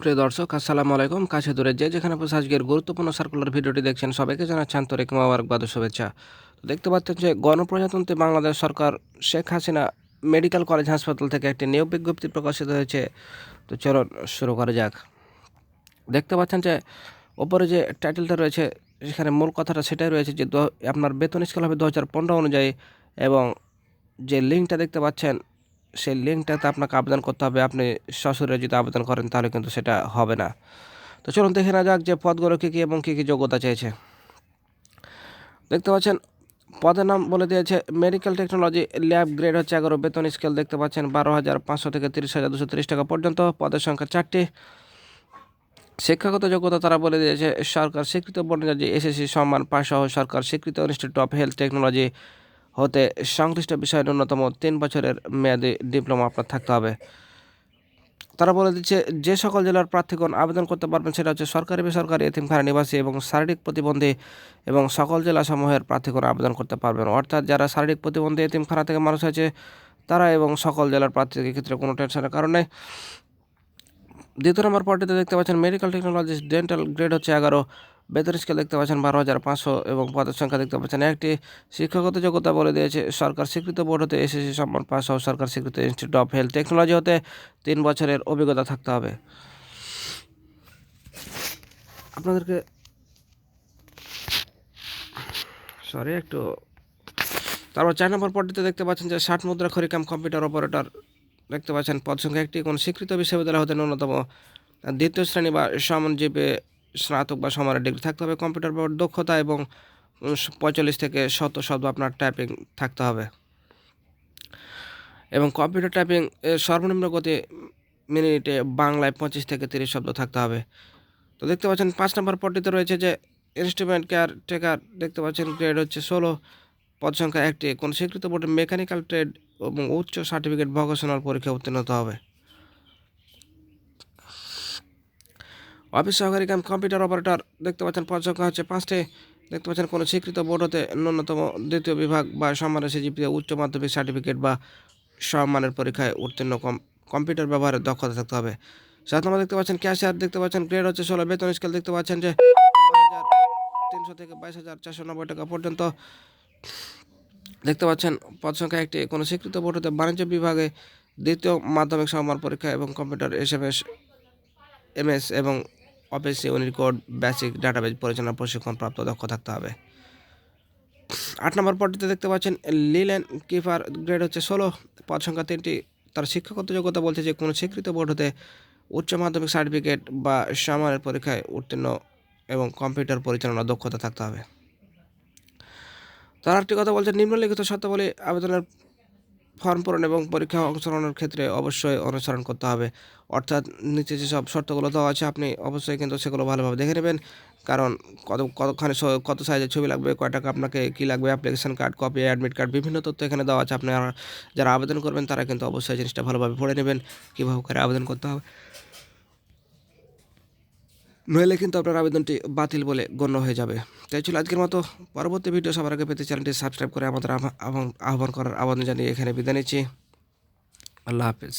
প্রিয় দর্শক, আসসালামু আলাইকুম। কাছে দূরে যে যেখানে বসে আজকের গুরুত্বপূর্ণ সার্কুলার ভিডিওটি দেখছেন, সবাইকে জানাচ্ছি আন্তরিক মোবারকবাদ শুভেচ্ছা। তো দেখতে পাচ্ছেন যে গণপ্রজাতন্ত্রী বাংলাদেশ সরকার শেখ হাসিনা মেডিকেল কলেজ হাসপাতাল থেকে একটি নিয়োগ বিজ্ঞপ্তি প্রকাশিত হয়েছে। তো চলুন শুরু করা যাক। দেখতে পাচ্ছেন যে ওপরে যে টাইটেলটা রয়েছে, সেখানে মূল কথাটা সেটাই রয়েছে যে আপনার বেতন স্কেল হবে দু হাজার পনেরো অনুযায়ী এবং যে লিঙ্কটা দেখতে পাচ্ছেন সেই লিঙ্কটাতে আপনাকে আবেদন করতে হবে। আপনি সশরীরে যদি আবেদন করেন, তাহলে কিন্তু সেটা হবে না। তো চলুন দেখে না যাক যে পদগুলো কী কী এবং কী কী যোগ্যতা চেয়েছে। দেখতে পাচ্ছেন, পদের নাম বলে দিয়েছে মেডিকেল টেকনোলজি ল্যাব গ্রেড হচ্ছে এগারো, বেতন স্কেল দেখতে পাচ্ছেন বারো হাজার পাঁচশো থেকে তিরিশ হাজার দুশো তিরিশ টাকা পর্যন্ত, পদের সংখ্যা চারটি। শিক্ষাগত যোগ্যতা তারা বলে দিয়েছে, সরকার স্বীকৃত বোর্ড অনুযায়ী এসএসসি সম্মান পাশ সহ সরকার স্বীকৃত ইনস্টিটিউট অফ হেলথ টেকনোলজি হতে সংশ্লিষ্ট বিষয়ে ন্যূনতম তিন বছরের মেয়াদি ডিপ্লোমা আপনার থাকতে হবে। তারা বলে দিচ্ছে, যে সকল জেলার প্রার্থীগণ আবেদন করতে পারবেন সেটা হচ্ছে সরকারি, বেসরকারি, এতিমখানা, নিবাসী এবং শারীরিক প্রতিবন্ধী এবং সকল জেলা সমূহের প্রার্থীগণ আবেদন করতে পারবেন। অর্থাৎ যারা শারীরিক প্রতিবন্ধী, এতিমখানা থেকে মানুষ হয়েছে, তারা এবং সকল জেলার প্রার্থীদের ক্ষেত্রে কোনো টেনশনের কারণে দ্বিতীয় নম্বর পদটিতে দেখতে পাচ্ছেন মেডিকেল টেকনোলজিস্ট ডেন্টাল গ্রেড হচ্ছে এগারো বেতন স্কেল দেখতে পাচ্ছেন বারো হাজার পাঁচশো এবং পদের সংখ্যা দেখতে পাচ্ছেন একটি শিক্ষাগত যোগ্যতা বলে দিয়েছে সরকার স্বীকৃত বোর্ড হতে এসএসসি সম্মান পাস সহ সরকার স্বীকৃত ইনস্টিটিউট অফ হেলথ টেকনোলজি হতে তিন বছরের অভিজ্ঞতা থাকতে হবে। আপনাদেরকে সরি একটু তারপর চার নম্বর পদটিতে দেখতে পাচ্ছেন যে ষাট মুদ্রা খরিকাম কম্পিউটার অপারেটর দেখতে পাচ্ছেন। পদ সংখ্যা একটি, কোন স্বীকৃত বিশ্ববিদ্যালয় হতে ন্যূনতম দ্বিতীয় শ্রেণি বা সমানজীবে স্নাতক বা সমানের ডিগ্রি থাকতে হবে কম্পিউটার ব্যবহার দক্ষতা এবং পঁয়তাল্লিশ থেকে শত শব্দ আপনার টাইপিং থাকতে হবে। এবং কম্পিউটার টাইপিং সর্বনিম্ন গতি মিনিটে বাংলায় পঁচিশ থেকে তিরিশ শব্দ থাকতে হবে। তো দেখতে পাচ্ছেন পাঁচ নম্বর পদটিতে রয়েছে যে ইনস্ট্রুমেন্ট কেয়ার টেকার দেখতে পাচ্ছেন গ্রেড হচ্ছে ষোলো, পদ সংখ্যা একটি। কোন স্বীকৃত বোর্ডে মেকানিক্যাল ট্রেড এবং উচ্চ সার্টিফিকেট ভোকেশনাল পরীক্ষা উত্তীর্ণ হতে হবে। অফিস সহকারী কাম কম্পিউটার অপারেটর দেখতে পাচ্ছেন পদ সংখ্যা হচ্ছে পাঁচটি। দেখতে পাচ্ছেন কোনো স্বীকৃত বোর্ড হতে ন্যূনতম দ্বিতীয় বিভাগ বা সম্মানের সিজিপি উচ্চ মাধ্যমিক সার্টিফিকেট বা সম্মানের পরীক্ষায় উত্তীর্ণ কম, কম্পিউটার ব্যবহারের দক্ষতা থাকতে হবে। সাত নম্বর দেখতে পাচ্ছেন ক্যাশিয়ার, দেখতে পাচ্ছেন গ্রেড হচ্ছে ষোলো। বেতন স্কেল দেখতে পাচ্ছেন যে তিনশো থেকে বাইশ হাজার চারশো নব্বই টাকা পর্যন্ত। দেখতে পাচ্ছেন পদ সংখ্যা একটি। কোনো স্বীকৃত বোর্ড হতে বাণিজ্য বিভাগে দ্বিতীয় মাধ্যমিক সম্মান পরীক্ষা এবং computer S, M, S MS এবং অফিস ইউনিকোড বেসিক ডাটাবেজ পরিচালনা, প্রশিক্ষণ প্রাপ্ত, দক্ষ থাকতে হবে। আট নম্বর পদটিতে দেখতে পাচ্ছেন লিলেন কিপার গ্রেড হচ্ছে ষোলো। পদ সংখ্যা তিনটি। তার শিক্ষাগত যোগ্যতা বলছে যে, কোনো স্বীকৃত বোর্ড হতে উচ্চ মাধ্যমিক সার্টিফিকেট বা সমানের পরীক্ষায় উত্তীর্ণ এবং কম্পিউটার পরিচালনা দক্ষতা থাকতে হবে। তার একটি কথা বলছে, নিম্নলিখিত শর্তাবলী আবেদনের ফর্ম পূরণ এবং পরীক্ষা অংশগ্রহণের ক্ষেত্রে অবশ্যই অনুসরণ করতে হবে। অর্থাৎ নিচে যেসব শর্তগুলো দেওয়া আছে, আপনি অবশ্যই কিন্তু সেগুলো ভালোভাবে দেখে নেবেন। কারণ কত, কতখানি কত সাইজের ছবি লাগবে, কয় টাকা আপনাকে কী লাগবে application card copy admit card বিভিন্ন তথ্য এখানে দেওয়া আছে। আপনারা যারা আবেদন করবেন, তারা কিন্তু অবশ্যই জিনিসটা ভালোভাবে পড়ে নেবেন। কীভাবে করে আবেদন করতে হবে? নইলে কিন্তু আপনার আবেদনটি বাতিল বলে গণ্য হয়ে যাবে। তাই ছিল আজকের মতো। পরবর্তী ভিডিও সবার আগে পেতে চ্যানেলটি সাবস্ক্রাইব করে আমাদের আহ্বান করার আবেদন জানিয়ে এখানে বিদায় নিচ্ছি। আল্লাহ হাফিজ।